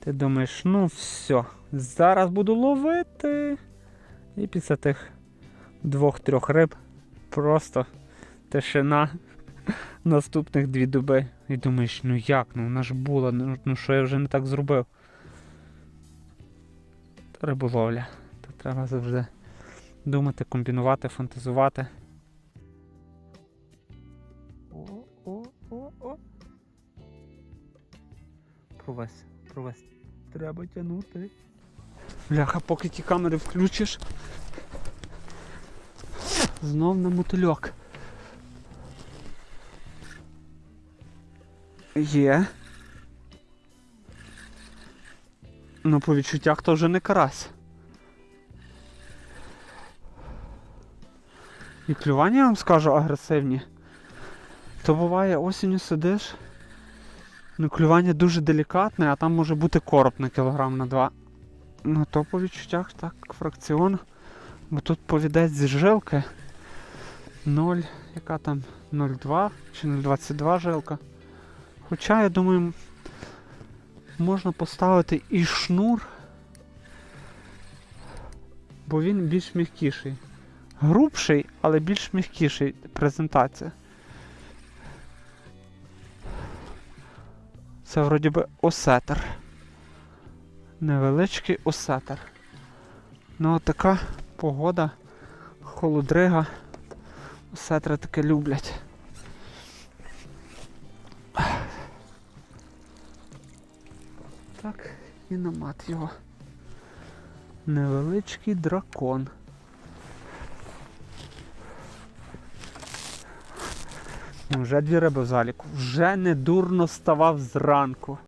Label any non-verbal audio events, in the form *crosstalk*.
Ти думаєш, ну все, зараз буду ловити. І після тих двох-трьох риб просто тишина *laughs* наступних дві доби. І думаєш, ну як, ну вона ж була, ну, ну що я вже не так зробив. Риболовля. То треба завжди думати, комбінувати, фантазувати. О, о, о, о. Провесь, провесь. Треба тягнути. Бляха, поки ті камери включиш. Знов на мотильок. Є. Ну, по відчуттях то вже не карась. І клювання, я вам скажу, агресивні. То буває осінню сидиш. Ну, клювання дуже делікатне, а там може бути короб на кілограм на два. Ну, то по відчуттях так, фракціон. Бо тут повідець з жилки. 0, яка там 0,2 чи 0,22 жилка. Хоча, я думаю, можна поставити і шнур, бо він більш м'якіший. Грубший, але більш м'якіший презентація. Це вроді би осетер. Невеличкий осетер. Ну от така погода, холодрига. Осетри таке люблять. Так, і намат його. Невеличкий дракон. Вже дві риби в заліку. Вже не дурно ставав зранку.